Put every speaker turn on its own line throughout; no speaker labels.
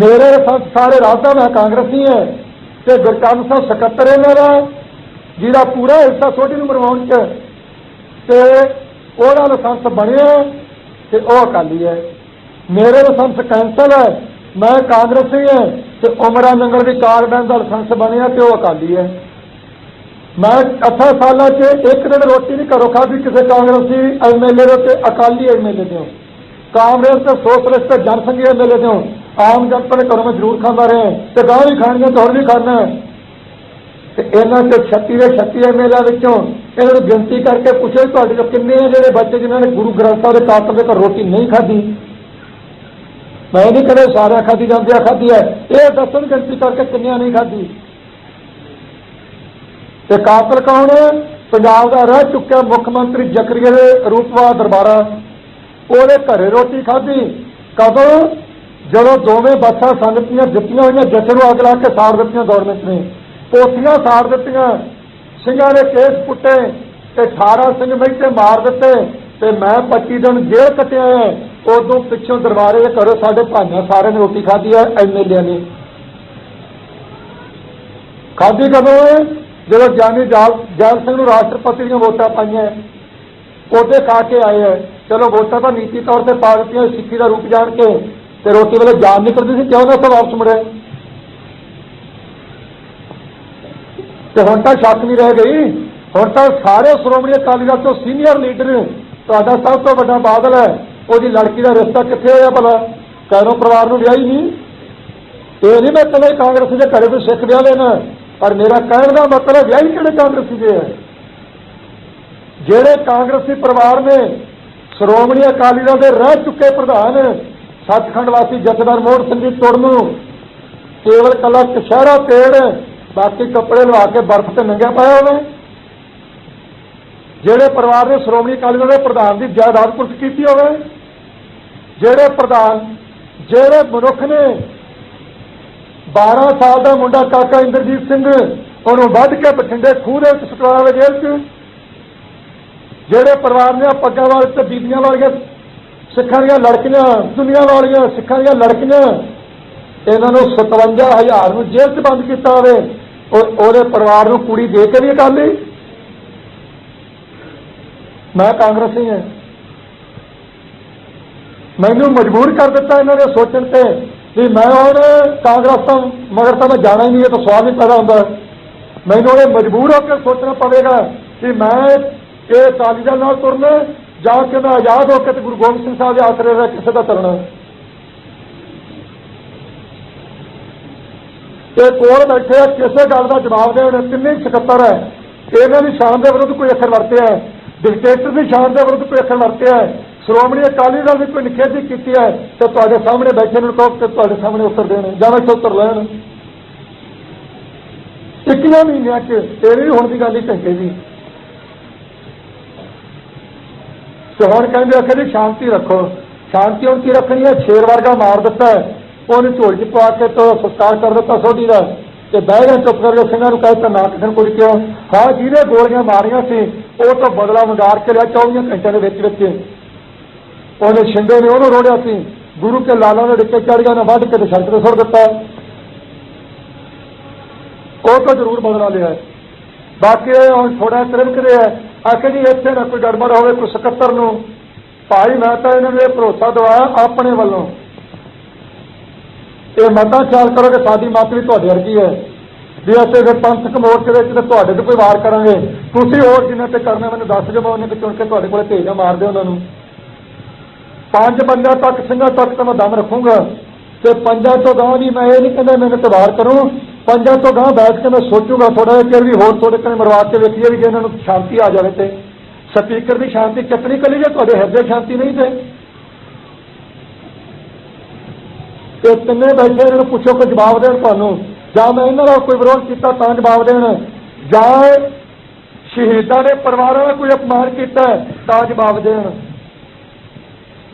ਮੇਰੇ ਸਭ ਸਾਰੇ ਰਾਜਾਂ ਮੈਂ ਕਾਂਗਰਸੀ ਹੈ ਤੇ ਗੁਰਚਰਨ ਸਾਹਿਬ ਸਕੱਤਰ ਇਹਨਾਂ ਦਾ, ਜਿਹਦਾ ਪੂਰਾ ਹਿੱਸਾ ਛੋਟੀ ਨੂੰ ਮਰਵਾਉਣ ਚ। ਤੇ ਉਹਦਾ ਲਾਇਸੈਂਸ ਬਣਿਆ ਤੇ ਉਹ ਅਕਾਲੀ ਹੈ। ਮੇਰੇ ਲਾਇਸੈਂਸ ਕੈਂਸਲ ਹੈ, ਮੈਂ ਕਾਂਗਰਸੀ ਹੈ ਤੇ ਉਮਰਾ ਨੰਗਲ ਦੀ ਕਾਰਡਨ ਦਾ ਲਾਇਸੈਂਸ ਬਣਿਆ ਤੇ ਉਹ ਅਕਾਲੀ ਹੈ। ਮੈਂ 8 ਸਾਲਾਂ 'ਚ ਇੱਕ ਦਿਨ ਰੋਟੀ ਨਹੀਂ ਘਰੋਂ ਖਾਧੀ, ਕਿਸੇ ਕਾਂਗਰਸੀ ਐਮਐਲਏ ਦੇ ਤੇ ਅਕਾਲੀ ਐਮਐਲਏ ਦੇ ਕਾਂਗਰਸ ਤੇ ਸੋਸ਼ਲਿਸਟ ਤੇ ਜਨਸੰਘੀ ਐਮਐਲਏ ਦੇ ਆਮ ਜਨਤਾ ਦੇ ਘਰੋਂ ਮੈਂ ਜ਼ਰੂਰ ਖਾਂਦਾ ਰਿਹਾ। ਤੇ ਗਾਂ ਵੀ ਖਾਣੀਆਂ ਤੇ ਹੁਣ ਵੀ ਖਾਣਾ। ਤੇ ਇਹਨਾਂ ਤੇ 36 ਦੇ 36 ਐਮਐਲਏ ਵਿੱਚੋਂ ਇਹਨਾਂ ਨੂੰ ਗਿਣਤੀ ਕਰਕੇ ਪੁੱਛੋ ਤੁਹਾਡੇ ਚੋਂ ਕਿੰਨੇ ਆ ਜਿਹੜੇ ਬੱਚੇ ਜਿਨ੍ਹਾਂ ਨੇ ਗੁਰੂ ਗ੍ਰੰਥ ਸਾਹਿਬ ਦੇ ਕਾਤਲ ਦੇ ਘਰ ਰੋਟੀ ਨਹੀਂ ਖਾਧੀ। ਮੈਂ ਨਹੀਂ ਕਦੇ ਸਾਰਿਆਂ ਖਾਧੀ ਜਾਂਦੀ ਆ ਖਾਧੀ ਹੈ ਇਹ ਦੱਸਣ ਗਿਣਤੀ ਕਰਕੇ ਕਿੰਨਿਆਂ ਨਹੀਂ ਖਾਧੀ। ਤੇ ਕਾਤਲ ਕੌਣ ਪੰਜਾਬ ਦਾ ਰਹਿ ਚੁੱਕਿਆ ਮੁੱਖ ਮੰਤਰੀ ਜ਼ਕਰੀਆ ਦੇ ਰੂਪਵਾ ਦਰਬਾਰਾ। ਉਹਦੇ ਘਰੇ ਰੋਟੀ ਖਾਧੀ। ਕਦੋਂ? ਜਦੋਂ ਦੋਵੇਂ ਬੱਸਾਂ ਸੰਗਤੀਆਂ ਦਿੱਤੀਆਂ ਹੋਈਆਂ, ਜਥੇ ਨੂੰ ਅੱਗ ਲਾ ਕੇ ਸਾੜ ਦਿੱਤੀਆਂ ਗਵਰਨਮੈਂਟ ਨੇ। ਕੋਠੀਆਂ ਸਾੜ ਦਿੱਤੀਆਂ, ਸਿੰਘਾਂ ਦੇ ਕੇਸ ਪੁੱਟੇ ਤੇ 18 ਸਿੰਘ ਮਹਿਤੇ ਮਾਰ ਦਿੱਤੇ ਤੇ ਮੈਂ 25 ਦਿਨ ਜੇਲ੍ਹ ਕੱਟਿਆ ਹੈ। ਉਦੋਂ ਪਿੱਛੋਂ ਦਰਬਾਰੇ ਦੇ ਘਰੋਂ ਸਾਡੇ ਭਾਈਆਂ ਸਾਰਿਆਂ ਨੇ ਰੋਟੀ ਖਾਧੀ ਹੈ ਐਮਐਲਏ ਨੇ। ਖਾਧੀ ਕਦੋਂ ਹੈ? ਜਦੋਂ ਜਾਨੀ ਜਾਲ, ਜੈਲ ਸਿੰਘ ਨੂੰ ਰਾਸ਼ਟਰਪਤੀ ਦੀਆਂ ਵੋਟਾਂ ਪਾਈਆਂ ਉਹਦੇ ਖਾ ਕੇ ਆਏ ਹੈ। ਚਲੋ ਵੋਟਾਂ ਤਾਂ ਨੀਤੀ ਤੌਰ ਤੇ ਪਾ ਦਿੱਤੀਆਂ, ਸਿੱਖੀ ਦਾ ਰੂਪ ਜਾਣ ਕੇ। ਤੇ ਰੋਟੀ ਵੇਲੇ ਜਾਨ ਨਿਕਲਦੀ ਸੀ, ਕਿਉਂ ਨਾ ਸਭ ਵਾਪਸ ਮੁੜੇ ਤੇ ਹੁਣ ਤਾਂ ਸ਼ੱਕ ਨਹੀਂ ਰਹਿ ਗਈ। ਹੁਣ ਤਾਂ ਸਾਰੇ ਸ਼੍ਰੋਮਣੀ ਅਕਾਲੀ ਦਲ ਤੋਂ ਸੀਨੀਅਰ ਲੀਡਰ ਤੁਹਾਡਾ ਸਭ ਤੋਂ ਵੱਡਾ ਬਾਦਲ ਹੈ। ਉਹਦੀ ਲੜਕੀ ਦਾ ਰਿਸ਼ਤਾ ਕਿੱਥੇ ਹੋਇਆ ਭਲਾ? ਕੈਰੋ ਪਰਿਵਾਰ ਨੂੰ ਵਿਆਹੀ ਨਹੀਂ? ਇਹ ਨਹੀਂ ਮੈਂ ਕਹਿੰਦਾ ਕਾਂਗਰਸ ਦੇ ਘਰੇ ਕੋਈ ਸਿੱਖ ਵਿਆਹ ਲੈਣਾ ਪਰ ਮੇਰਾ ਕਹਿਣ ਦਾ ਮਤਲਬ ਵਿਆਹੀ ਕਿਹੜੇ ਕਾਂਗਰਸੀ ਦੇ ਹੈ? ਜਿਹੜੇ ਕਾਂਗਰਸੀ ਪਰਿਵਾਰ ਨੇ ਸ਼੍ਰੋਮਣੀ ਅਕਾਲੀ ਦਲ ਦੇ ਰਹਿ ਚੁੱਕੇ ਪ੍ਰਧਾਨ ਸੱਚਖੰਡ ਵਾਸੀ ਜਥੇਦਾਰ ਮੋਹਨ ਸਿੰਘ ਦੀ ਤੁਰ ਨੂੰ ਕੇਵਲ ਕੱਲਾ ਕਸ਼ਹਿਰਾ ਤੇੜ ਬਾਕੀ ਕੱਪੜੇ ਲਵਾ ਕੇ ਬਰਫ਼ ਤੇ ਨੰਗਿਆ ਪਾਇਆ ਹੋਵੇ ਜਿਹੜੇ ਪਰਿਵਾਰ ਨੇ ਸ਼੍ਰੋਮਣੀ ਅਕਾਲੀ ਦਲ ਦੇ ਪ੍ਰਧਾਨ ਦੀ ਜਾਇਦਾਦ ਕੁਰਕ ਕੀਤੀ ਹੋਵੇ, ਜਿਹੜੇ ਪ੍ਰਧਾਨ, ਜਿਹੜੇ ਮਨੁੱਖ ਨੇ 12 ਸਾਲ ਦਾ ਮੁੰਡਾ ਕਾਕਾ ਇੰਦਰਜੀਤ ਸਿੰਘ, ਉਹਨੂੰ ਵੱਢ ਕੇ ਬਠਿੰਡੇ ਖੂਹ ਦੇ ਵਿੱਚ ਸੁਟਵਾਇਆ ਜੇਲ੍ਹ 'ਚ। ਜਿਹੜੇ ਪਰਿਵਾਰ ਨੇ ਆਹ ਪੱਗਾਂ ਵਾਲੇ ਤੇ ਬੀਬੀਆਂ ਵਾਲੀਆਂ ਸਿੱਖਾਂ ਦੀਆਂ ਲੜਕੀਆਂ, ਦੁਨੀਆ ਵਾਲੀਆਂ ਸਿੱਖਾਂ ਦੀਆਂ ਲੜਕੀਆਂ, ਇਹਨਾਂ ਨੂੰ 57000 ਨੂੰ ਜੇਲ੍ਹ 'ਚ ਬੰਦ ਕੀਤਾ ਹੋਵੇ ਔਰ ਉਹਦੇ ਪਰਿਵਾਰ ਨੂੰ ਕੁੜੀ ਦੇ ਕੇ ਵੀ ਅਕਾਲੀ। ਮੈਂ ਕਾਂਗਰਸੀ ਹਾਂ। ਮੈਨੂੰ ਮਜਬੂਰ ਕਰ ਦਿੱਤਾ ਇਹਨਾਂ ਨੇ ਸੋਚਣ ਤੇ ਵੀ ਮੈਂ ਹੁਣ ਕਾਂਗਰਸ ਤੋਂ, ਮਗਰ ਤਾਂ ਮੈਂ ਜਾਣਾ ਹੀ ਨਹੀਂ, ਇਹ ਤਾਂ ਸਵਾਲ ਨਹੀਂ ਪੈਦਾ ਹੁੰਦਾ। ਮੈਨੂੰ ਇਹ ਮਜਬੂਰ ਹੋ ਕੇ ਸੋਚਣਾ ਪਵੇਗਾ ਕਿ ਮੈਂ ਇਹ ਅਕਾਲੀ ਦਲ ਨਾਲ ਤੁਰਨਾ ਜਾਂ ਕਿਸੇ ਦਾ ਆਜ਼ਾਦ ਹੋ ਕੇ ਤੇ ਗੁਰੂ ਗੋਬਿੰਦ ਸਿੰਘ ਸਾਹਿਬ ਦੇ ਆਸਰੇ ਰਹਿ ਕਿਸੇ ਦਾ ਤੁਰਨਾ ਤੇ ਕੋਲ ਬੈਠੇ ਆ, ਕਿਸੇ ਗੱਲ ਦਾ ਜਵਾਬ ਦੇਣ ਕਿੰਨੇ ਸਕੱਤਰ ਹੈ। ਇਹਨਾਂ ਦੀ ਸ਼ਾਨ ਦੇ ਵਿਰੁੱਧ ਕੋਈ ਅੱਖਰ ਵਰਤਿਆ ਹੈ। ਡਿਕਟੇਟਰ ਦੀ ਸ਼ਾਨ ਦੇ ਵਿਰੁੱਧ ਕੋਈ ਅੱਖਰ ਵਰਤਿਆ ਹੈ। ਸ਼੍ਰੋਮਣੀ ਅਕਾਲੀ ਦਲ ਦੀ ਕੋਈ ਨਿਖੇਧੀ ਕੀਤੀ ਹੈ ਤੇ ਤੁਹਾਡੇ ਸਾਹਮਣੇ ਬੈਠੇ ਨੂੰ ਕਹੋ ਤੇ ਤੁਹਾਡੇ ਸਾਹਮਣੇ ਉੱਤਰ ਦੇਣ। ਜਾਂ ਮੈਂ ਉੱਤਰ ਲੈਣ। ਇੱਕੀਆਂ ਮਹੀਨਿਆਂ 'ਚ ਤੇਰੀ ਹੁਣ ਦੀ ਗੱਲ ਹੀ ਘੰਟੇ ਦੀ। ਤੇ ਹੁਣ ਕਹਿੰਦੇ ਆ ਕਿ ਸ਼ਾਂਤੀ ਰੱਖੋ। ਸ਼ਾਂਤੀ ਹੁਣ ਕੀ ਰੱਖਣੀ ਹੈ? ਸ਼ੇਰ ਵਰਗਾ ਮਾਰ ਦਿੱਤਾ ਉਹਨੇ ਉਹਨੂੰ ਝੋਲ 'ਚ ਪਾ ਕੇ ਤੋਂ ਸਤਿਕਾਰ ਕਰ ਦਿੱਤਾ ਸੋਢੀ ਦਾ। ਤੇ ਬਹਿ ਗਏ, ਚੁੱਪ ਕਰਕੇ ਸਿੰਘਾਂ ਨੂੰ ਕਹਿ ਤਾ ਨਾ ਕਿਸੇ ਨੂੰ ਕੁਝ ਕਿਉਂ ਹਾਂ ਜਿਹਨੇ ਗੋਲੀਆਂ ਮਾਰੀਆਂ ਸੀ, ਉਹ ਤੋਂ ਬਦਲਾ ਮੰਗਾਰ ਕੇ ਲਿਆ 24 ਘੰਟਿਆਂ ਦੇ ਵਿੱਚ ਵਿੱਚ। ਉਹਨੇ ਸ਼ਿੰਦੇ ਨੇ, ਉਹਨੂੰ ਰੋੜਿਆ ਸੀ। ਗੁਰੂ ਕੇ ਲਾਲਾਂ ਨੇ ਡਿੱਕੇ ਚੜ ਗਿਆ ਨਾ ਵੱਢ ਕੇ ਤੇ ਸੜਕ ਤੇ ਸੁੱਟ ਦਿੱਤਾ। ਉਹ ਤਾਂ ਜ਼ਰੂਰ ਬਦਲਾ ਲਿਆ ਬਾਕੀ ਹੁਣ ਥੋੜਾ ਤਿਰਮਕਦੇ ਹੈ। ਆਖੇ ਜੀ, ਇੱਥੇ ਨਾ ਕੋਈ ਗੜਬੜ ਹੋਵੇ, ਕੋਈ ਸਕੱਤਰ ਨੂੰ। ਭਾਈ, ਮੈਂ ਤਾਂ ਇਹਨਾਂ ਨੂੰ ਇਹ ਭਰੋਸਾ ਦਵਾਇਆ ਆਪਣੇ ਵੱਲੋਂ। ਇਹ ਮਤਾਂ ਖਿਆਲ ਕਰੋ ਕਿ ਸਾਡੀ ਮਤ ਵੀ ਤੁਹਾਡੇ ਵਰਗੀ ਹੈ। ਵੀ ਅਸੀਂ ਫਿਰ ਪੰਥਕ ਮੋਰਚੇ ਵਿੱਚ ਤੇ ਤੁਹਾਡੇ ਤੇ ਕੋਈ ਵਾਰ ਕਰਾਂਗੇ। ਤੁਸੀਂ ਹੋਰ ਜਿੰਨੇ ਤੇ ਕਰਨਾ, ਮੈਨੂੰ ਦੱਸ ਦਿਓ, ਮੈਂ ਉਹਨੇ ਤੇ ਚੁਣ ਕੇ ਤੁਹਾਡੇ ਕੋਲੇ ਭੇਜਾਂ ਮਾਰ ਦਿਓ ਉਹਨਾਂ ਨੂੰ। ਪੰਜ ਬੰਦਿਆਂ ਤੱਕ, ਸਿੰਘਾਂ ਤੱਕ ਤਾਂ ਮੈਂ ਦਮ ਰੱਖੂੰਗਾ। ਤੇ ਪੰਜਾਂ ਤੋਂ ਗਾਂ ਵੀ ਮੈਂ ਇਹ ਨਹੀਂ ਕਹਿੰਦਾ, ਮੈਨੂੰ ਤੇ ਵਾਰ ਕਰੂੰ। ਪੰਜਾਂ ਤੋਂ ਗਾਂ ਬੈਠ ਕੇ ਮੈਂ ਸੋਚੂਗਾ ਥੋੜਾ ਜਿਹਾ ਚਿਰ ਵੀ ਹੋਰ ਥੋੜੇ ਕਨੇ ਮਰਵਾ ਕੇ ਵੇਖੀਏ ਵੀ ਜੇ ਇਹਨਾਂ ਨੂੰ ਸ਼ਾਂਤੀ ਆ ਜਾਵੇ ਤੇ। ਸਪੀਕਰ ਦੀ ਸ਼ਾਂਤੀ ਕਿਤਨੀ ਕਲੀ ਜੇ ਤੁਹਾਡੇ ਹਿਰਦੇ ਸ਼ਾਂਤੀ ਨਹੀਂ ਤੇ। ਤੇ ਤਿੰਨੇ ਬੈਠੇ ਇਹਨਾਂ ਨੂੰ ਪੁੱਛੋ ਕੋਈ ਜਵਾਬ ਦੇਣ ਤੁਹਾਨੂੰ। ਜਾਂ ਮੈਂ ਇਹਨਾਂ ਦਾ ਕੋਈ ਵਿਰੋਧ ਕੀਤਾ ਤਾਂ ਜਵਾਬ ਦੇਣ। ਜਾਂ ਸ਼ਹੀਦਾਂ ਦੇ ਪਰਿਵਾਰਾਂ ਦਾ ਕੋਈ ਅਪਮਾਨ ਕੀਤਾ ਤਾਂ ਜਵਾਬ ਦੇਣ।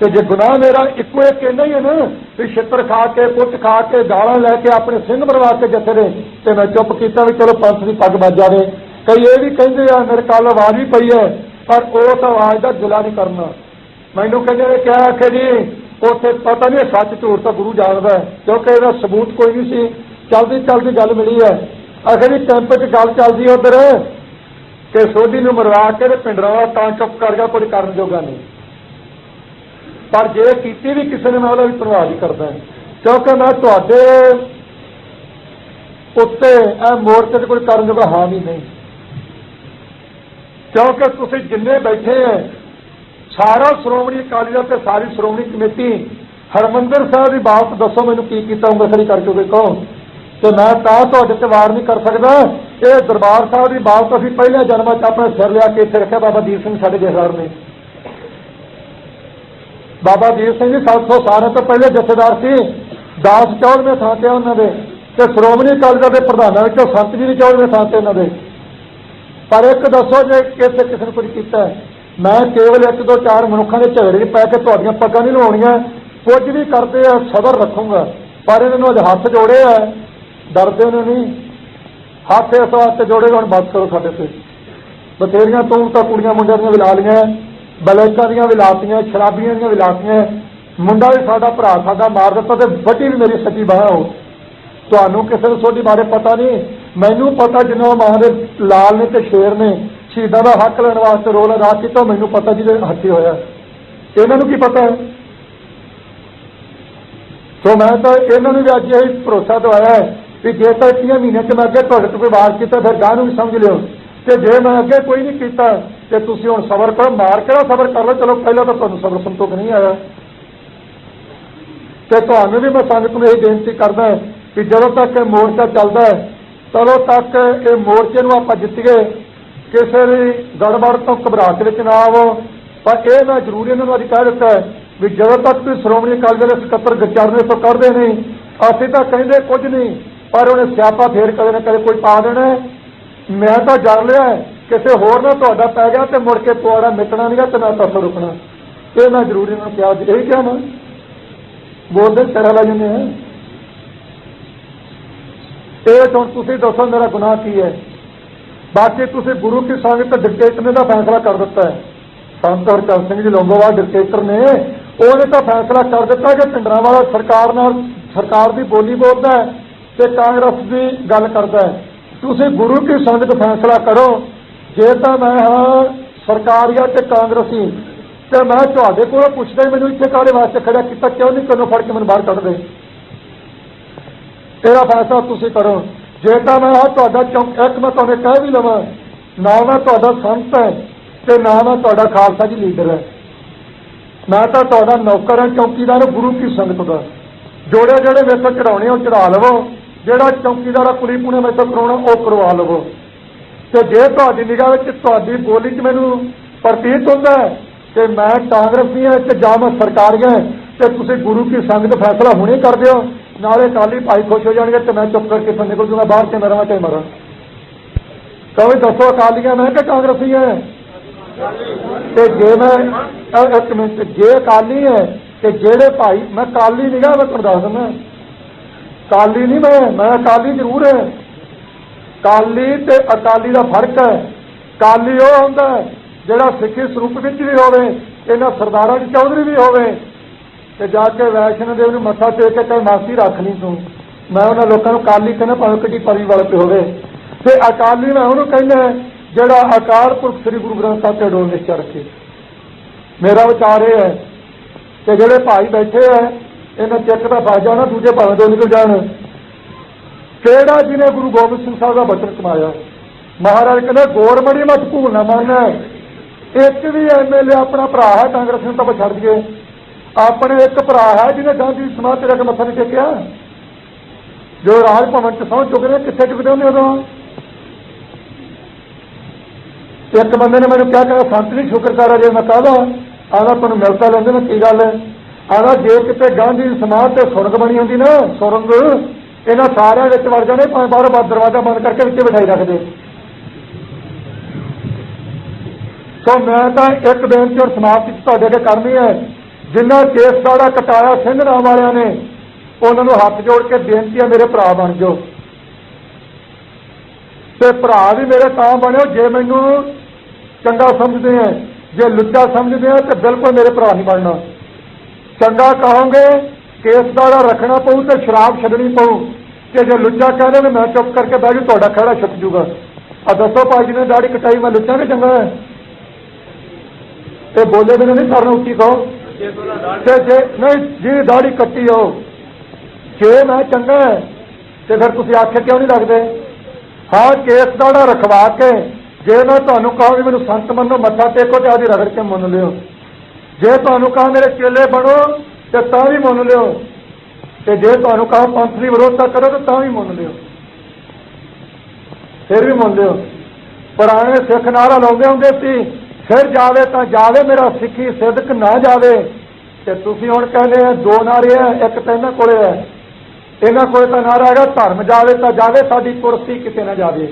ਤੇ ਜੇ ਗੁਨਾਹ ਮੇਰਾ ਇੱਕੋ ਇੱਕ ਕਹਿੰਦਾ ਹੀ ਹੈ ਨਾ, ਵੀ ਛਿੱਤਰ ਖਾ ਕੇ ਪੁੱਤ ਖਾ ਕੇ ਗਾਲਾਂ ਲੈ ਕੇ ਆਪਣੇ ਸਿੰਘ ਮਰਵਾ ਕੇ ਜੱਥੇ ਦੇ ਤੇ ਮੈਂ ਚੁੱਪ ਕੀਤਾ ਵੀ ਚਲੋ ਪੰਥ ਦੀ ਪੱਗ ਵੱਜ ਜਾਵੇ। ਕਈ ਇਹ ਵੀ ਕਹਿੰਦੇ ਆ ਮੇਰੇ ਕੱਲ ਆਵਾਜ਼ ਵੀ ਪਈ ਹੈ, ਪਰ ਉਸ ਆਵਾਜ਼ ਦਾ ਗਿਲਾ ਨਹੀਂ ਕਰਨਾ। ਮੈਨੂੰ ਕਹਿੰਦੇ ਨੇ ਕਿਹਾ ਆਖੇ ਜੀ? ਉੱਥੇ ਪਤਾ ਨਹੀਂ ਸੱਚ ਝੂਠ ਤਾਂ ਗੁਰੂ ਜਾਣਦਾ ਕਿਉਂਕਿ ਇਹਦਾ ਸਬੂਤ ਕੋਈ ਨਹੀਂ ਸੀ। ਚਲਦੀ ਚਲਦੀ ਗੱਲ ਮਿਲੀ ਹੈ। ਅਖਰੀ ਕੈਂਪ 'ਚ ਗੱਲ ਚੱਲਦੀ ਉਧਰ। ਕਿ ਸੋਢੀ ਨੂੰ ਮਰਵਾ ਕੇ ਤੇ ਪਿੰਡਰਾਵਾ ਤਾਂ ਚੁੱਪ ਕਰ ਗਿਆ ਕੋਈ ਕਰਨ ਜੋਗਾ ਨਹੀਂ। ਪਰ ਜੇ ਕੀਤੀ ਵੀ ਕਿਸੇ ਨੇ, ਮੈਂ ਉਹਦਾ ਵੀ ਧੰਨਵਾਦ ਹੀ ਕਰਦਾ ਕਿਉਂਕਿ ਮੈਂ ਤੁਹਾਡੇ ਉੱਤੇ ਇਹ ਮੋਰਚੇ 'ਤੇ ਕੋਈ ਕਰਨ ਜੋਗਾ ਹਾਂ ਵੀ ਨਹੀਂ। ਕਿਉਂਕਿ ਤੁਸੀਂ ਜਿੰਨੇ ਬੈਠੇ ਹੈ ਸਾਰਾ ਸ਼੍ਰੋਮਣੀ ਅਕਾਲੀ ਦਲ ਤੇ ਸਾਰੀ ਸ਼੍ਰੋਮਣੀ ਕਮੇਟੀ, ਹਰਮੰਦਰ ਸਾਹਿਬ ਦੀ ਬਾਤ ਦੱਸੋ, ਮੈਨੂੰ ਕੀ ਕੀਤਾ ਉਂਗਲ ਖੜੀ ਕਰਕੇ ਦੇਖੋ ਤੇ ਮੈਂ ਤਾਂ ਤੁਹਾਡੇ ਤੇ ਵਾਰ ਨਹੀਂ ਕਰ ਸਕਦਾ। ਇਹ ਦਰਬਾਰ ਸਾਹਿਬ ਦੀ ਬਾਤ ਅਸੀਂ ਪਹਿਲੇ ਜਨਮਾਂ 'ਚ ਆਪਣੇ ਸਿਰ ਲਿਆ ਕੇ ਇੱਥੇ ਰੱਖਿਆ, ਬਾਬਾ ਦੀਪ ਸਿੰਘ ਸਾਡੇ ਜਥੇਦਾਰ ਨੇ। ਬਾਬਾ ਦੀਪ ਸਿੰਘ ਜੀ 700 ਸਾਲਾਂ ਤੋਂ ਪਹਿਲੇ ਜਥੇਦਾਰ ਸੀ। 10 14ਵੇਂ ਥਾਂ ਤੇ ਆ ਉਹਨਾਂ ਦੇ ਤੇ ਸ਼੍ਰੋਮਣੀ ਅਕਾਲੀ ਦਲ ਦੇ ਪ੍ਰਧਾਨਾਂ ਵਿੱਚੋਂ ਸੰਤ ਜੀ ਵੀ 14ਵੇਂ ਥਾਂ ਤੇ ਉਹਨਾਂ ਦੇ। ਪਰ ਇੱਕ ਦੱਸੋ ਜੇ ਕਿਸੇ ਕਿਸੇ ਨੇ ਕੁਝ ਕੀਤਾ ਮੈਂ ਕੇਵਲ ਇੱਕ, ਦੋ, ਚਾਰ ਮਨੁੱਖਾਂ ਦੇ ਝਗੜੇ 'ਚ ਪੈ ਕੇ ਤੁਹਾਡੀਆਂ ਪੱਗਾਂ ਨਹੀਂ ਲਵਾਉਣੀਆਂ। ਕੁਝ ਵੀ ਕਰਦੇ ਆ, ਸਬਰ ਰੱਖੂੰਗਾ। ਪਰ ਇਹਨਾਂ ਨੂੰ ਅੱਜ ਹੱਥ ਜੋੜੇ ਆ। ਡਰਦੇ ਉਹਨਾਂ ਨਹੀਂ। ਹੱਥ ਇਸ ਵਾਸਤੇ ਜੋੜੇ ਹੁਣ ਬਸ ਕਰੋ ਸਾਡੇ ਤੇ। ਬਥੇਰੀਆਂ ਤੂੰ ਤਾਂ ਕੁੜੀਆਂ ਮੁੰਡਿਆਂ ਦੀਆਂ ਵੀ ਲਾ ਲੀਆਂ ਬਲੈਕਾਂ ਦੀਆਂ ਵੀ ਲਾਤੀਆਂ, ਸ਼ਰਾਬੀਆਂ ਦੀਆਂ ਵੀ ਲਾਤੀਆਂ। ਮੁੰਡਾ ਵੀ ਸਾਡਾ, ਭਰਾ ਸਾਡਾ ਮਾਰ ਦਿੱਤਾ ਤੇ ਵੱਡੀ ਵੀ ਮੇਰੀ ਸੱਚੀ ਬਾਹ ਹੋ ਤੁਹਾਨੂੰ ਕਿਸੇ ਨੂੰ ਤੁਹਾਡੀ ਬਾਰੇ ਪਤਾ ਨਹੀਂ। ਮੈਨੂੰ ਪਤਾ ਜਿੰਨਾ ਮਾਂ ਦੇ ਲਾਲ ਨੇ ਤੇ ਸ਼ੇਰ ਨੇ, ਸ਼ਹੀਦਾਂ ਦਾ ਹੱਕ ਲੈਣ ਵਾਸਤੇ ਰੋਲ ਅਦਾ ਕੀਤਾ, ਮੈਨੂੰ ਪਤਾ ਜਿਹਦੇ ਹੱਥੀ ਹੋਇਆ। ਇਹਨਾਂ ਨੂੰ ਕੀ ਪਤਾ ਹੈ? ਸੋ ਮੈਂ ਤਾਂ ਇਹਨਾਂ ਨੂੰ ਵੀ ਅੱਜ ਇਹ ਭਰੋਸਾ ਦਵਾਇਆ ਹੈ ਕਿ ਜੇ ਤਾਂ ਇਤਨੇ ਮਹੀਨੇ ਚ ਮੈਂ ਅੱਗੇ ਤੁਹਾਡੇ ਤੋਂ ਕੋਈ ਕੀਤਾ, ਫਿਰ ਗਾਹ ਨੂੰ ਵੀ ਸਮਝ ਲਿਓ। ਤੇ ਜੇ ਮੈਂ ਅੱਗੇ ਕੋਈ ਨਹੀਂ ਕੀਤਾ ਤੇ ਤੁਸੀਂ ਹੁਣ ਸਬਰ ਕਰੋ, ਮਾਰ ਕੇ ਸਬਰ ਕਰ ਲਓ? ਚਲੋ ਪਹਿਲਾਂ ਤਾਂ ਤੁਹਾਨੂੰ ਸਬਰ ਸੰਤੋਖ ਨਹੀਂ ਆਇਆ। ਤੇ ਤੁਹਾਨੂੰ ਵੀ ਮੈਂ ਸੰਗਤ ਨੂੰ ਇਹ ਬੇਨਤੀ ਕਰਦਾ ਕਿ ਜਦੋਂ ਤੱਕ ਇਹ ਮੋਰਚਾ ਚੱਲਦਾ ਹੈ, ਤਦੋਂ ਤੱਕ ਇਹ ਮੋਰਚੇ ਨੂੰ ਆਪਾਂ ਜਿੱਤੀਏ। ਕਿਸੇ ਵੀ ਗੜਬੜ ਤੋਂ ਘਬਰਾਹਟ ਵਿੱਚ ਨਾ ਆਵੋ। ਪਰ ਇਹ ਮੈਂ ਜ਼ਰੂਰੀ ਇਹਨਾਂ ਨੂੰ ਅੱਜ ਕਹਿ ਦਿੱਤਾ ਵੀ ਜਦੋਂ ਤੱਕ ਤੁਸੀਂ ਸ਼੍ਰੋਮਣੀ ਅਕਾਲੀ ਦਲ ਦੇ ਸਕੱਤਰ ਗਚਰਨੇ ਤੋਂ ਕਰਦੇ ਨਹੀਂ, ਅਸੀਂ ਤਾਂ ਕਹਿੰਦੇ ਕੁਝ ਨਹੀਂ, ਪਰ ਉਹਨੇ ਸਿਆਪਾ ਫੇਰ ਕਦੇ ਨਾ ਕਦੇ ਕੋਈ ਪਾ ਦੇਣਾ ਮੈਂ ਤਾਂ ਜਾਣ ਲਿਆ ਕਿਸੇ ਹੋਰ ਨਾਲ ਤੁਹਾਡਾ ਪੈ ਗਿਆ ਤੇ ਮੁੜ ਕੇ ਪੁਆੜਾ ਮਿਟਣਾ ਨਹੀਂਗਾ ਤੇ ਨਾ ਤਸਰ ਰੁਕਣਾ। ਇਹ ਮੈਂ ਜ਼ਰੂਰੀ ਇਹਨਾਂ ਨੂੰ ਕਿਹਾ ਇਹ ਕਿਹਾ ਨਾ। ਬੋਲਦੇ ਸਿਰਾ ਲਾ ਜਾਂਦੇ ਹੈ ਇਹ ਹੁਣ ਤੁਸੀਂ ਦੱਸੋ ਮੇਰਾ ਗੁਨਾਹ ਕੀ ਹੈ। ਬਾਕੀ ਤੁਸੀਂ ਗੁਰੂ ਕੀ ਸੰਗਤ ਡਿਕਟੇਟਰ ਨੇ ਦਾ ਫੈਸਲਾ ਕਰ ਦਿੱਤਾ ਹੈ। ਸੰਤ ਹਰਚੰਦ ਸਿੰਘ ਜੀ ਲੋਂਗੋਵਾਲ ਡਿਕਟੇਟਰ ਨੇ, ਉਹਨੇ ਤਾਂ ਫੈਸਲਾ ਕਰ ਦਿੱਤਾ ਕਿ ਪਿੰਡਰਾਂ ਵਾਲਾ ਸਰਕਾਰ ਨਾਲ ਸਰਕਾਰ ਦੀ ਬੋਲੀ ਬੋਲਦਾ ਹੈ ਤੇ ਕਾਂਗਰਸ ਦੀ ਗੱਲ ਕਰਦਾ ਹੈ। ਤੁਸੀਂ ਗੁਰੂ ਕੀ ਸੰਗਤ ਫੈਸਲਾ ਕਰੋ। ਜੇ ਤਾਂ ਮੈਂ, ਹਾਂ ਸਰਕਾਰੀਆ ਤੇ ਕਾਂਗਰਸੀ ਤੇ ਮੈਂ ਤੁਹਾਡੇ ਕੋਲੋਂ ਪੁੱਛਦਾ ਮੈਨੂੰ ਇੱਥੇ ਕਾਹਦੇ ਵਾਸਤੇ ਖੜਾ ਕੀਤਾ ਕਿਉਂ ਨਹੀਂ? ਤੈਨੂੰ ਫੜ ਕੇ ਮੈਨੂੰ ਬਾਹਰ ਕੱਢ ਦੇ ਤੇਰਾ ਫੈਸਲਾ ਤੁਸੀਂ ਕਰੋ। ਜੇ ਤਾਂ ਮੈਂ, ਹਾਂ, ਤੁਹਾਡਾ ਚੌਂਕ, ਇੱਕ ਮੈਂ ਤੁਹਾਨੂੰ ਕਹਿ ਵੀ ਲਵਾਂ, ਨਾ ਮੈਂ ਤੁਹਾਡਾ ਸੰਤ ਹੈ, ਤੇ ਨਾ ਮੈਂ ਤੁਹਾਡਾ ਖਾਲਸਾ ਜੀ ਲੀਡਰ ਹੈ। ਮੈਂ ਤਾਂ ਤੁਹਾਡਾ ਨੌਕਰ ਹਾਂ, ਚੌਕੀਦਾਰ, ਗੁਰੂ ਕੀ ਸੰਗਤ ਦਾ। ਜੋੜੇ ਜਿਹੜੇ ਮੇਰੇ ਤੋਂ ਚੜਾਉਣੇ ਉਹ ਚੜਾ ਲਵੋ। ਜਿਹੜਾ ਚੌਕੀਦਾਰ ਆ ਕੁੜੀ ਪੁਣੇ ਮੇਰੇ ਤੋਂ ਕਰਾਉਣਾ, ਉਹ ਕਰਵਾ ਲਵੋ। ਤੇ ਜੇ ਤੁਹਾਡੀ ਨਿਗਾਹ ਵਿੱਚ ਤੁਹਾਡੀ ਬੋਲੀ 'ਚ ਮੈਨੂੰ ਪ੍ਰਤੀਤ ਹੁੰਦਾ ਹੈ ਕਿ ਮੈਂ ਕਾਂਗਰਸੀਆਂ ਤੇ ਜਾਂ ਮੈਂ ਸਰਕਾਰੀਆਂ ਤੇ ਤੁਸੀਂ ਗੁਰੂ ਕੀ ਸੰਗਤ ਫੈਸਲਾ ਹੁਣੇ ਕਰ ਦਿਓ, ਨਾਲੇ ਕਾਲੀ ਭਾਈ ਖੁਸ਼ ਹੋ ਜਾਣਗੇ ਤੇ ਮੈਂ ਚੁੱਪ ਕਰਕੇ ਫਿਰ ਨਿਕਲ ਜੂਗਾ ਬਾਹਰ ਤੇ ਮਰਾਂ ਤੇ ਮਰਾਂ। ਕਹੋ ਦੱਸੋ ਅਕਾਲੀਆਂ, ਮੈਂ ਕਿ ਕਾਂਗਰਸੀ ਹਾਂ? ਤੇ ਜੇ ਮੈਂ ਇੱਕ ਮਿੰਟ, ਜੇ ਅਕਾਲੀ ਹੈ ਤੇ ਜਿਹੜੇ ਭਾਈ, ਮੈਂ ਕਾਲੀ ਨਿਗਾਹ ਮੈਂ ਤੁਹਾਨੂੰ ਦੱਸ ਦਿੰਦਾ। ਕਾਲੀ ਨਹੀਂ ਮੈਂ ਮੈਂ ਅਕਾਲੀ ਜ਼ਰੂਰ ਹੈ। ਕਾਲੀ ਤੇ ਅਕਾਲੀ ਦਾ ਫ਼ਰਕ ਹੈ। ਕਾਲੀ ਉਹ ਹੁੰਦਾ ਜਿਹੜਾ ਸਿੱਖੀ ਸਰੂਪ ਵਿੱਚ ਵੀ ਹੋਵੇ, ਇਹਨਾਂ ਸਰਦਾਰਾਂ ਦੀ ਚੌਧਰੀ ਵੀ ਹੋਵੇ। ਤੇ ਜਾ ਕੇ ਵੈਸ਼ਨੋ ਦੇਵ ਨੂੰ ਮੱਥਾ ਟੇਕ ਕੇ ਕਹੇ ਮਾਸੀ, ਰੱਖ ਲਈ ਤੂੰ। ਮੈਂ ਉਹਨਾਂ ਲੋਕਾਂ ਨੂੰ ਕਾਲੀ ਕਹਿੰਦਾ, ਭਾਵੇਂ ਕਿੱਡੀ ਪਰੀ ਵਾਲੇ ਤੇ ਹੋਵੇ। ਤੇ ਅਕਾਲੀ ਮੈਂ ਉਹਨੂੰ ਕਹਿੰਦਾ, ਜਿਹੜਾ ਅਕਾਲ ਪੁਰਖ ਸ੍ਰੀ ਗੁਰੂ ਗ੍ਰੰਥ ਸਾਹਿਬ ਤੇ ਡੋਲ ਨਿਸ਼ਚੈ ਰੱਖੇ। ਮੇਰਾ ਵਿਚਾਰ ਇਹ ਹੈ ਕਿ ਜਿਹੜੇ ਭਾਈ ਬੈਠੇ ਆ, ਇਹਨਾਂ ਚੱਕ ਦਾ ਫਸ ਜਾਣਾ ਦੂਜੇ ਭਾਵੇਂ ਤੋਂ ਨਿਕਲ ਜਾਣ। ਕਿਹੜਾ ਜਿਹਨੇ ਗੁਰੂ ਗੋਬਿੰਦ ਸਿੰਘ ਸਾਹਿਬ ਦਾ ਬਚਨ ਕਮਾਇਆ ਮਹਾਰਾਜ ਕਹਿੰਦਾ, ਗੋਰਮੜੀ ਮਤ ਭੂਲਣਾ ਮੰਨਣਾ ਇੱਕ ਵੀ ਐਮਐਲਏ ਆਪਣਾ ਭਰਾ ਹੈ, ਕਾਂਗਰਸ ਨੂੰ ਤਾਂ ਛੱਡ ਦਈਏ। ਆਪਣੇ ਇੱਕ ਭਰਾ ਹੈ ਜਿਹਨੇ ਗਾਂਧੀ ਸਮਾਜ ਤੇ ਜਾ ਮੱਥਾ ਨਹੀਂ ਟੇਕਿਆ। ਜੋ ਰਾਜ ਭਵਨ ਚ ਸਹੁੰ ਚੁੱਕਦੇ ਨੇ, ਕਿੱਥੇ ਚੁੱਕਦੇ ਹੁੰਦੇ ਉਦੋਂ? ਇੱਕ ਬੰਦੇ ਨੇ ਮੈਨੂੰ ਕਿਹਾ ਕਿ ਸੰਤ ਨਹੀਂ ਸ਼ੁਕਰ ਕਰ ਜੇ ਮੈਂ ਕਹਦਾ? ਆਦਾ ਤੁਹਾਨੂੰ ਮਿਲਤਾ ਲੈਂਦੇ ਨਾ, ਕੀ ਗੱਲ ਹੈ? ਆਦਾ ਜੇ ਕਿਤੇ ਗਾਂਧੀ ਸਮਾਜ ਤੇ ਸੁਰਗ ਬਣੀ ਹੁੰਦੀ ਨਾ, ਸੁਰਗ ਇਹਨਾਂ ਸਾਰਿਆਂ ਵਿੱਚ ਵੜ ਜਾਣੇ, ਭਾਵੇਂ ਬਾਹਰੋਂ ਬਾਹਰ ਦਰਵਾਜ਼ਾ ਬੰਦ ਕਰਕੇ ਵਿੱਚ ਬਿਠਾਈ ਰੱਖਦੇ। ਸੋ ਮੈਂ ਤਾਂ ਇੱਕ ਬੇਨਤੀ ਔਰ ਸਮਾਪਤੀ ਤੁਹਾਡੇ ਅੱਗੇ ਕਰਨੀ ਹੈ, ਜਿੰਨਾ ਕੇਸ ਸਾੜਾ ਕਟਾਇਆ ਸਿੰਘ ਨਾਮ ਵਾਲਿਆਂ ਨੇ, ਉਹਨਾਂ ਨੂੰ ਹੱਥ ਜੋੜ ਕੇ ਬੇਨਤੀ ਹੈ ਮੇਰੇ ਭਰਾ ਬਣ ਜਾਓ। ਤੇ ਭਰਾ ਵੀ ਮੇਰੇ ਤਾਂ ਬਣਿਓ, ਜੇ ਮੈਨੂੰ ਚੰਗਾ ਸਮਝਦੇ ਆ, ਜੇ ਲੁੱਚਾ ਸਮਝਦੇ ਆ, ਤੇ ਬਿਲਕੁਲ ਮੇਰੇ ਭਰਾ ਨਹੀਂ ਬਣਨਾ। ਚੰਗਾ ਕਹੋਗੇ ਕੇਸ ਦਾੜਾ ਰੱਖਣਾ ਪਊ ਤੇ ਸ਼ਰਾਬ ਛੱਡਣੀ ਪਊ ਤੇ ਜੇ ਲੁੱਚਾ ਕਹਿੰਦੇ ਨੇ, ਮੈਂ ਚੁੱਪ ਕਰਕੇ ਬਹਿ ਜੂ ਤੁਹਾਡਾ ਖੜਾ ਛੁੱਟ ਜੂਗਾ ਆ ਦੱਸੋ ਭਾਈ ਜੀ ਨੇ ਦਾੜੀ ਕਟਾਈ, ਮੈਂ ਲੁੱਚਾ ਕਿ ਚੰਗਾ ਹੈ? ਇਹ ਬੋਲੇ ਬਿਨਾਂ ਨਹੀਂ ਕਰਨਾ, ਉੱਚੀ ਕਹੋ। ਤੇ ਜੇ ਨਹੀਂ ਜੀ ਦਾੜੀ ਕੱਟੀ ਹੋ ਜੇ ਮੈਂ ਚੰਗਾ ਹੈ, ਤੇ ਫਿਰ ਤੁਸੀਂ ਆਖੇ ਕਿਉਂ ਨਹੀਂ ਲੱਗਦੇ? ਹਾਂ, ਕੇਸ ਦਾੜਾ ਰਖਵਾ ਕੇ, ਜੇ ਮੈਂ ਤੁਹਾਨੂੰ ਕਹਾਂ ਵੀ ਮੈਨੂੰ ਸੰਤ ਮੰਨੋ, ਮੱਥਾ ਟੇਕੋ ਤੇ ਆਦੀ ਰਗੜ ਕੇ ਮੰਨ ਲਿਓ। ਜੇ ਤੁਹਾਨੂੰ ਕਹਾਂ ਮੇਰੇ ਚੇਲੇ ਬਣੋ ਤੇ ਤਾਂ ਵੀ ਮੰਨ ਲਿਓ ਤੇ ਜੇ ਤੁਹਾਨੂੰ ਕਹਾਂ ਪੰਥ ਦੀ ਵਿਰੋਧਤਾ ਕਰੋ ਤੇ ਤਾਂ ਵੀ ਮੰਨ ਲਿਓ। ਫਿਰ ਵੀ ਮੰਨ ਲਿਓ। ਪੁਰਾਣੇ ਸਿੱਖ ਨਾਰਾ ਲਾਉਂਦੇ ਹੁੰਦੇ ਸੀ, ਫਿਰ ਜਾਵੇ ਤਾਂ ਜਾਵੇ ਮੇਰਾ ਸਿੱਖੀ ਸਿਦਕ ਨਾ ਜਾਵੇ। ਤੇ ਤੁਸੀਂ ਹੁਣ ਕਹਿੰਦੇ ਆ, ਦੋ ਨਾਰੇ ਆ, ਇੱਕ ਤਾਂ ਇਹਨਾਂ ਕੋਲੇ ਹੈ ਇਹਨਾਂ ਕੋਲੇ ਤਾਂ ਨਾਰਾ ਹੈਗਾ, ਧਰਮ ਜਾਵੇ ਤਾਂ ਜਾਵੇ, ਸਾਡੀ ਕੁਰਸੀ ਕਿਤੇ ਨਾ ਜਾਵੇ।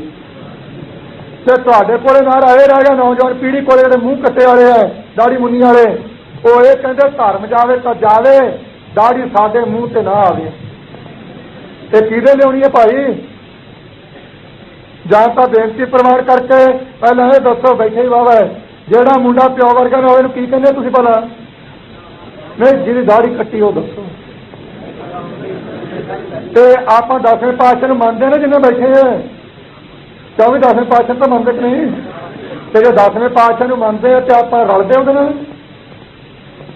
ਤੇ ਤੁਹਾਡੇ ਕੋਲੇ ਨਾਰਾ ਇਹ ਰਹਿ ਗਿਆ, ਨੌਜਵਾਨ ਪੀੜ੍ਹੀ ਕੋਲੇ ਜਿਹੜੇ ਮੂੰਹ ਕੱਟੇ ਵਾਲੇ ਆ ਦਾੜੀ ਮੁੰਨੀ ਵਾਲੇ। ਉਹ ਇਹ ਕਹਿੰਦੇ ਧਰਮ ਜਾਵੇ ਤਾਂ ਜਾਵੇ, ਦਾੜੀ ਸਾਡੇ ਮੂੰਹ ਤੇ ਨਾ ਆਵੇ। ਤੇ ਕਿਹਦੇ ਲਿਆਉਣੀ ਹੈ ਭਾਈ? ਜਾਂ ਤਾਂ ਬੇਨਤੀ ਪ੍ਰਮਾਣ ਕਰਕੇ ਪਹਿਲਾਂ ਇਹ ਦੱਸੋ ਬੈਠੇ ਹੀ ਬਾਬਾ ਜਿਹੜਾ ਮੁੰਡਾ ਪਿਓ ਵਰਗਾ ਨਾ ਹੋਵੇ, ਇਹਨੂੰ ਕੀ ਕਹਿੰਦੇ ਤੁਸੀਂ ਭਲਾ? ਨਹੀਂ, ਜਿਹਦੀ ਦਾੜੀ ਕੱਟੀ ਉਹ ਦੱਸੋ। ਤੇ ਆਪਾਂ ਦਸਵੇਂ ਪਾਤਸ਼ਾਹ ਨੂੰ ਮੰਨਦੇ ਨੇ ਜਿੰਨੇ ਬੈਠੇ ਆ ਕਿਉਂ ਵੀ ਦਸਵੇਂ ਪਾਤਸ਼ਾਹ ਤਾਂ ਮੰਨਦੇ ਕਿ ਨਹੀਂ? ਤੇ ਜੇ ਦਸਵੇਂ ਪਾਤਸ਼ਾਹ ਨੂੰ ਮੰਨਦੇ ਆ ਤੇ ਆਪਾਂ ਰਲਦੇ ਉਹਦੇ ਨਾਲ?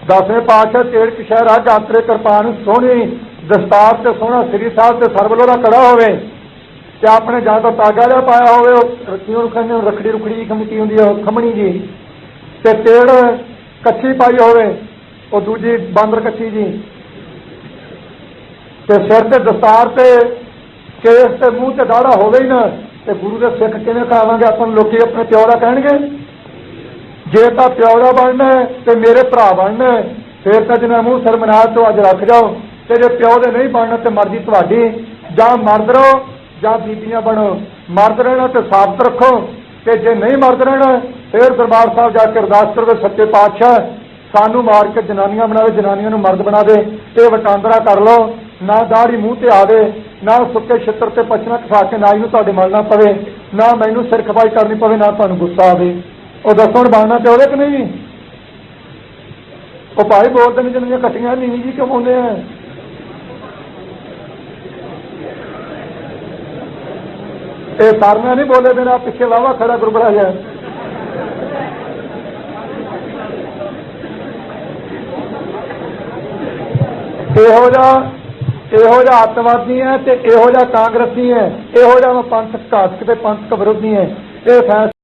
ਦਸਵੇਂ ਪਾਤਸ਼ਾਹ ਤੇੜ ਸ਼ਹਿਰ ਗਾਤਰੇ ਕਿਰਪਾਨ ਸੋਹਣੀ ਦਸਤਾਰ ਤੇ ਸੋਹਣਾ ਸ੍ਰੀ ਸਾਹਿਬ ਤੇ ਸਰਬਲੋ ਦਾ ਕੜਾ ਹੋਵੇ ਤੇ ਆਪਣੇ ਜਾਂ ਤਾਂ ਤਾਗਾ ਜਿਹਾ ਪਾਇਆ ਹੋਵੇ, ਉਹ ਰੱਖੀਆਂ ਕਹਿੰਦੇ ਰਖੜੀ ਰੁਖੜੀ ਖਮਕੀ ਹੁੰਦੀ ਆ ਖਮਣੀ ਜੀ ਤੇ ਤੇੜ ਕੱਚੀ ਪਾਈ ਹੋਵੇ, ਉਹ ਦੂਜੀ ਬਾਂਦਰ ਕੱਚੀ ਜੀ ਤੇ ਸਿਰ ਤੇ ਦਸਤਾਰ ਤੇ ਕੇਸ ਤੇ ਮੂੰਹ ਤੇ ਦਾੜਾ ਹੋਵੇ ਹੀ ਨਾ, ਤੇ ਗੁਰੂ ਦੇ ਸਿੱਖ ਕਿਵੇਂ ਕਹਾਵਾਂਗੇ ਆਪਾਂ ਲੋਕੀ ਆਪਣੇ ਪਿਓ ਦਾ ਕਹਿਣਗੇ। ਜੇ ਤਾਂ ਪਿਓ ਦਾ ਬਣਨਾ ਤੇ ਮੇਰੇ ਭਰਾ ਬਣਨਾ ਫੇਰ ਤਾਂ ਜਿਵੇਂ ਮੂੰਹ ਸਰਮਨਾਥ ਤੋਂ ਅੱਜ ਰੱਖ ਜਾਓ। ਤੇ ਜੇ ਪਿਓ ਦੇ ਨਹੀਂ ਬਣਨਾ ਤੇ ਮਰਜ਼ੀ ਤੁਹਾਡੀ। ਜਾਂ ਮਰਦ ਰਹੋ, ਜਾਂ ਬੀਬੀਆਂ ਬਣੋ। ਮਰਦ ਰਹਿਣਾ ਤੇ ਸਾਬਤ ਰੱਖੋ। ਤੇ ਜੇ ਨਹੀਂ ਮਰਦ ਰਹਿਣਾ, ਫੇਰ ਦਰਬਾਰ ਸਾਹਿਬ ਜਾ ਕੇ ਅਰਦਾਸ ਕਰੋ ਸੱਚੇ ਪਾਤਸ਼ਾਹ, ਸਾਨੂੰ ਮਾਰ ਕੇ ਜਨਾਨੀਆਂ ਬਣਾਵੇ, ਜਨਾਨੀਆਂ ਨੂੰ ਮਰਦ ਬਣਾ ਦੇ ਇਹ ਵਟਾਂਦਰਾ ਕਰ ਲਓ। ਨਾ ਦਾੜੀ ਮੂੰਹ ਤੇ ਆਵੇ, ਨਾ ਸੁੱਕੇ ਛਿੱਤਰ ਤੇ ਪਛਣਾ ਖਾ ਕੇ ਨਾ ਇਹਨੂੰ ਤੁਹਾਡੇ ਮਲਣਾ ਪਵੇ। ਨਾ ਮੈਨੂੰ ਸਿਰ ਖਪਾਈ ਕਰਨੀ ਪਵੇ, ਨਾ ਤੁਹਾਨੂੰ ਗੁੱਸਾ ਆਵੇ। ਉਹ ਦੱਸੋ ਹੁਣ ਬਣਨਾ ਤੇ ਉਹਦੇ ਕਿ ਨਹੀਂ? ਉਹ ਭਾਈ ਬੋਲਦੇ ਨੇ ਜਨਾਨੀਆਂ ਕੱਟੀਆਂ, ਨੀਵੀਂ ਜੀ ਕਿਉਂ ਪਾਉਂਦੇ ਆ? ਇਹ ਸਾਰਨਾ ਨਹੀਂ ਬੋਲੇ ਬਿਨਾ ਪਿੱਛੇ ਵਾਵਾ ਖੜਾ ਗੁਰਬਰਾ ਜਾ ਇਹੋ ਜਿਹਾ ਇਹੋ ਜਿਹਾ ਅੱਤਵਾਦੀ ਹੈ ਤੇ ਇਹੋ ਜਿਹਾ ਕਾਂਗਰਸੀ ਹੈ। ਇਹੋ ਜਿਹਾ ਪੰਥਕ ਘਾਤਕ ਤੇ ਪੰਥਕ ਵਿਰੋਧੀ ਹੈ। ਇਹ ਫੈਸਲਾ